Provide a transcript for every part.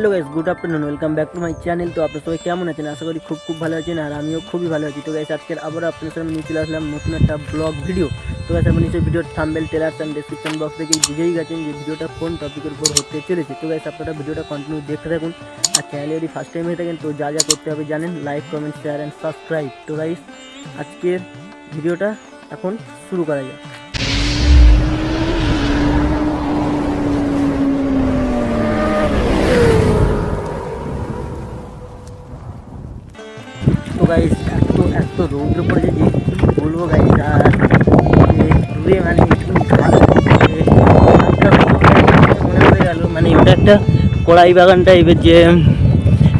Hello guys, good afternoon, welcome back to my channel. তো আপনার সবাই কেমন আছেন? আশা করি খুব খুব ভালো আছেন, আর আমিও খুবই ভালো আছি। তো গাইস আজকের আবার আপনার সামনে নিয়ে চলে আসলাম নতুন একটা ব্লগ ভিডিও তো গাইস আপনি নিশ্চয়ই ভিডিওর thumbnail trailers and description box থেকে বুঝেই গেছেন যে ভিডিওটা কোন টপিকের উপর হতে চলেছে। তো গাইস আপনারা ভিডিওটা কন্টিনিউ দেখতে থাকুন আর চ্যানেলে যদি ফার্স্ট টাইম হয়ে থাকেন, তো যা যা করতে হবে জানেন like comment share and subscribe তো গাইস আজকের ভিডিওটা এখন শুরু করা যাক। তো গাইস এত এত রৌদ্র পড়েছে যে বলব গাইস আর দূরে মানে মনে পড়ে গেল মানে ওটা একটা কড়াই বাগান টাইপের যে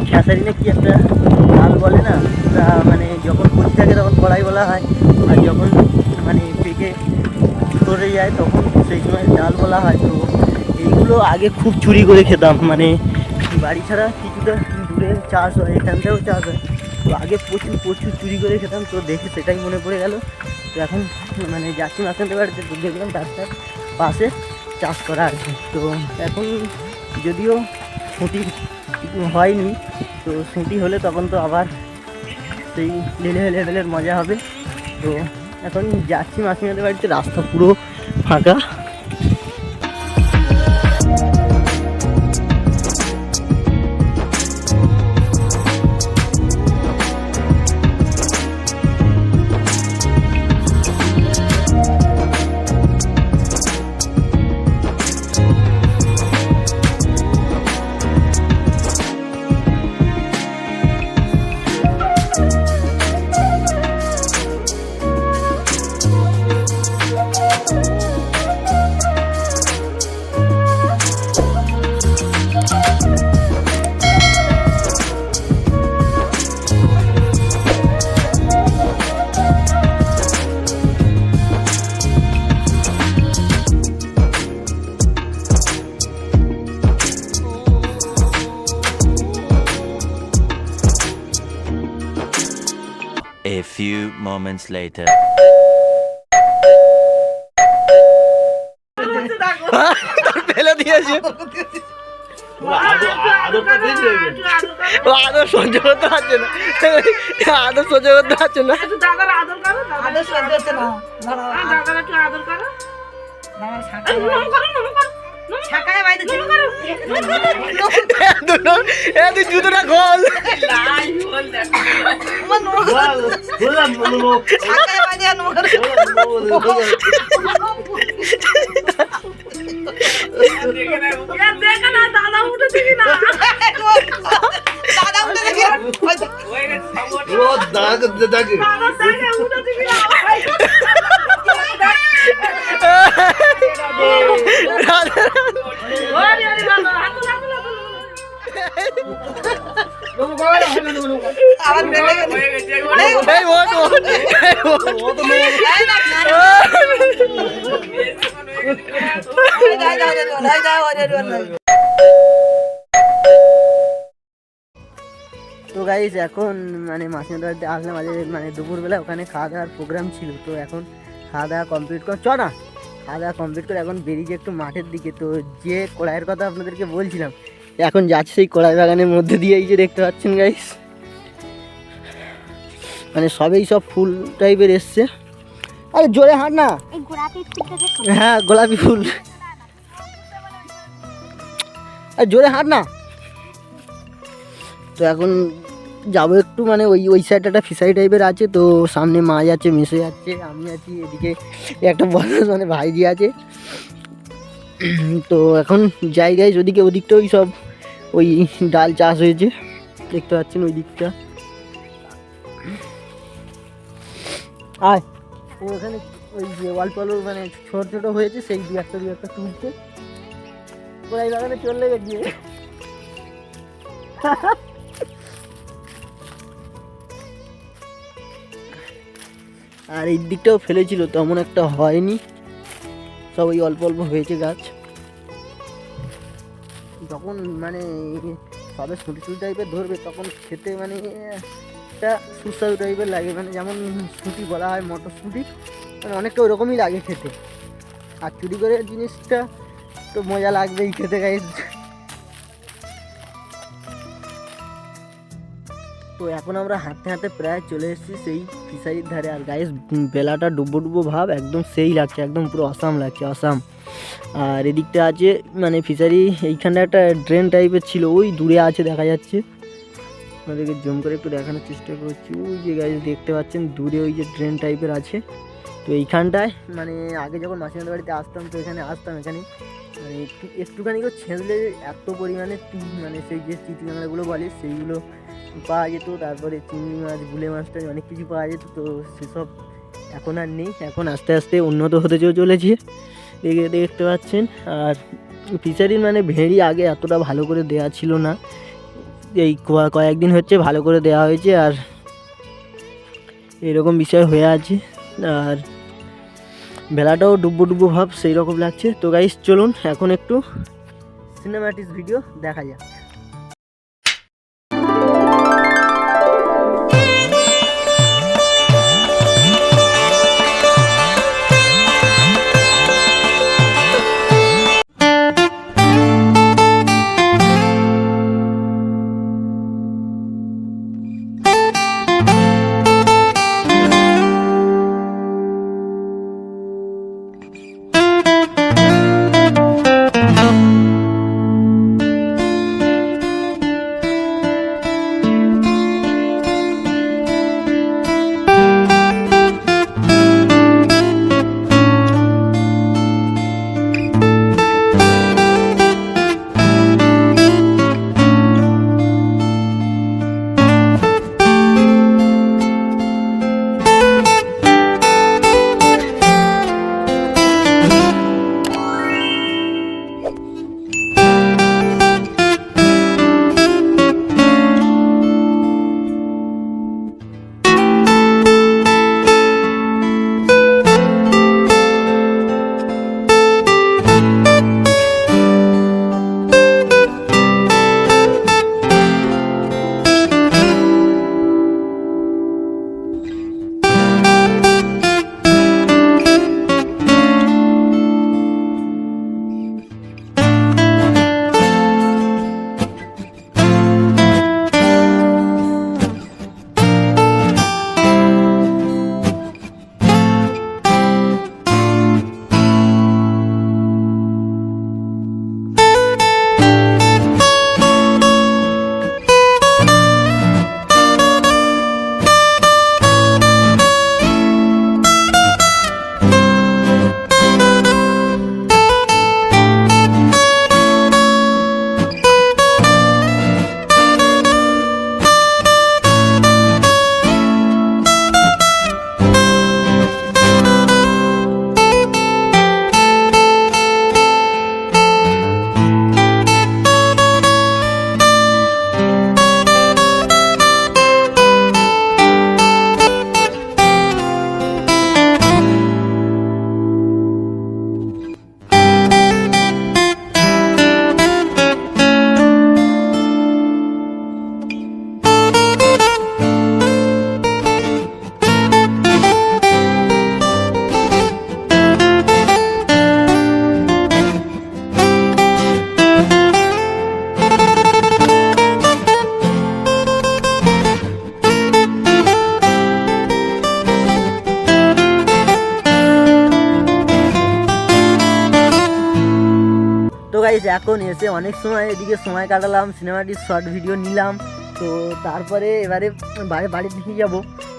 খেসারি না কি একটা ডাল বলে না? তা মানে যখন পচে থাকে তখন কড়াই বলা হয়, আর যখন মানে পেকে সরে যায় তখন সেই সময় ডাল বলা হয়। তো এইগুলো আগে খুব চুরি করে খেতাম। মানে বাড়ি ছাড়া কিছুটা দূরে চাষ হয় এখানটাও চাষ হয়। তো আগে প্রচুর প্রচুর চুরি করে খেতাম, তো দেখে সেটাই মনে পড়ে গেল। তো এখন মানে যাচ্ছি মাসে বাড়িতে, তো দেখলাম রাস্তার পাশে চাষ করা আছে। তো এখন যদিও ছুটি হয়নি, তো ছুটি হলে তখন তো আবার সেই লেলে লেভেলের মজা হবে। তো এখন যাচ্ছি মাসিমাদের বাড়িতে, রাস্তা পুরো ফাঁকা। Few moments later. ফেলে দিয়েছে আদর সহ্য করতে পারছে না। আদর সহ্য করতে পারছে না। আদর সহ্য হচ্ছে না। ছাকায় নম করো। করো। ছাকায় এ তুই জুতোটা খোল। ছাকায় বাইরে আর নোংরা এ, দেখে না দাদা উঠে দিবি না। দাদা উঠে দেখি। দাদা দেখে। তো গাইজ এখন মানে মাসিমার বাড়িতে আসলাম। আজ মানে দুপুরবেলা ওখানে খাওয়া দাওয়ার প্রোগ্রাম ছিল। তো এখন খাওয়া দাওয়া কমপ্লিট কর চ না, খাওয়া দাওয়া কমপ্লিট করে এখন বেরিয়েছি একটু মাঠের দিকে। তো যে কড়াইয়ের কথা আপনাদেরকে বলছিলাম এখন যাচ্ছে সেই কড়াই বাগানের মধ্যে দিয়ে এই যে দেখতে পাচ্ছেন গাইস মানে সবেই সব ফুল টাইপের এসছে। আরে জোরে হাঁট না। হ্যাঁ গোলাপি ফুল। আর জোরে হাঁট না। তো এখন যাব একটু মানে ওই ওই সাইডটা একটা ফিসারি টাইপের আছে তো সামনে মাছ যাচ্ছে মিশে যাচ্ছে আমি আছি এদিকে। একটা বড় মানে ভাইজি আছে। তো এখন জায়গায় ওদিকে ওদিকটা ওই সব ওই ডাল চাষ হয়েছে, দেখতে পাচ্ছেন ওই দিকটা। আয়। ওখানে ওই যে অল্প অল্প মানে ছোট ছোট হয়েছে, সেই দু একটা দু একটা তুলছে। ওরাই বাগানে চলে গেছে। আর এই দিকটাও ফেলেছিল, তেমন একটা হয়নি। সব ওই অল্প অল্প হয়েছে গাছ। যখন মানে সবে ছুটি ছুটি টাইপের ধরবে, তখন খেতে মানে একটা সুস্বাদু টাইপের লাগে। মানে যেমন সুটি বলা হয়, মটরশুঁটি মানে অনেকটা ওরকমই লাগে খেতে। আর চুরি করে জিনিসটা তো মজা লাগবেই খেতে গাই তো এখন আমরা হাঁটতে হাঁটতে প্রায় চলে এসেছি সেই ফিশারির ধারে। আর গাইস বেলাটা ডুবো ডুবো ভাব, একদম সেই লাগছে, একদম পুরো অসাম লাগছে অসাম আর এদিকটা আছে মানে ফিশারি, এইখানটা একটা ড্রেন টাইপের ছিল, ওই দূরে আছে দেখা যাচ্ছে। আপনাদেরকে জুম করে একটু দেখানোর চেষ্টা করছি। ওই যে গাইস দেখতে পাচ্ছেন, দূরে ওই যে ড্রেন টাইপের আছে। তো এইখানটায় মানে আগে যখন মাসিমাদের বাড়িতে আসতাম, তো এখানে আসতাম এখানে। মানে একটু একটুখানি ছেঁচলে এত পরিমাণে মানে সেই যে চিটি বলে, সেইগুলো পাওয়া যেত, তারপরে চিংড়ি মাছ, গুলে মাছ টাছ অনেক কিছু পাওয়া যেত, তো সেসব এখন আর নেই। এখন আস্তে আস্তে উন্নত হতে চলেছে, দেখে দেখতে পাচ্ছেন। আর ফিশারির মানে ভেড়ি আগে এতটা ভালো করে দেওয়া ছিল না। এই কয়া- কয়েকদিন হচ্ছে ভালো করে দেওয়া হয়েছে, আর এরকম বিষয় হয়ে আছে। আর বেলাটাও ডুব্বো ডুব্বো ভাব, সেই রকম লাগছে। তো গাইস চলুন এখন একটু সিনেমাটিক ভিডিও দেখা যাক। এখন এসে অনেক সময় এদিকে সময় কাটালাম সিনেমাটির শর্ট ভিডিও নিলাম, তো তারপরে এবারে বাড়ি, বাড়ির দিকে যাব।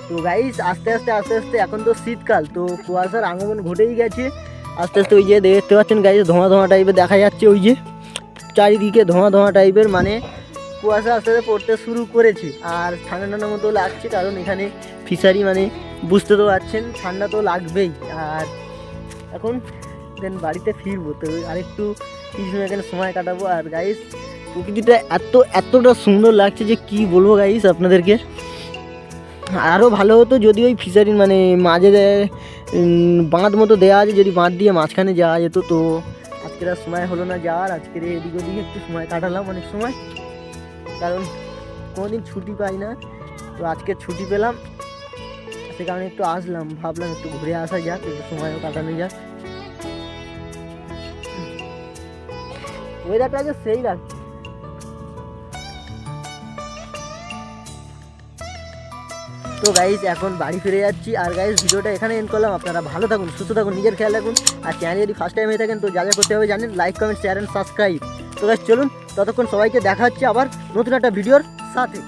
তো গাইজ আস্তে আস্তে আস্তে আস্তে এখন তো শীতকাল, তো কুয়াশার আগমন ঘটেই গেছে। আস্তে আস্তে ওই যে দেখতে পাচ্ছেন গাইজ ধোঁয়া ধোঁয়া টাইপের দেখা যাচ্ছে ওই যে। চারিদিকে ধোঁয়া ধোঁয়া টাইপের মানে কুয়াশা আস্তে আস্তে পড়তে শুরু করেছে। আর ঠান্ডা ঠান্ডা মতো লাগছে, কারণ এখানে ফিশারি মানে বুঝতে তো পারছেন, ঠান্ডা তো লাগবেই। আর এখন দেন বাড়িতে ফিরবো, তো আরেকটু কিছু এখানে সময় কাটাবো। আর গাইস প্রকৃতিটা এত, এতটা সুন্দর লাগছে যে কি বলব গাইস আপনাদেরকে। আরও ভালো হতো যদি ওই ফিশারির মানে মাঝে বাঁধ মতো দেওয়া আছে, যদি বাঁধ দিয়ে মাঝখানে যাওয়া যেত, তো আজকের আর সময় হলো না যাওয়ার। আজকের এদিক ওদিকে একটু সময় কাটালাম অনেক সময়। কারণ কোনোদিন ছুটি পাই না, তো আজকে ছুটি পেলাম। সে কারণে একটু আসলাম, ভাবলাম একটু ঘুরে আসা যাক, একটু সময়ও কাটানো যাক। ওয়েদারটা আজকে সেই লাগছে তো গাইজ এখন বাড়ি ফিরে যাচ্ছি। আর গাইজ ভিডিওটা এখানে এন্ড করলাম। আপনারা ভালো থাকুন, সুস্থ থাকুন, নিজের খেয়াল রাখুন। আর চ্যানেল যদি ফার্স্ট টাইম হয়ে থাকেন, তো যা যা করতে হবে জানেন like comment share and subscribe তো গাইজ চলুন, ততক্ষণ সবাইকে দেখা হচ্ছে আবার নতুন একটা ভিডিওর সাথে।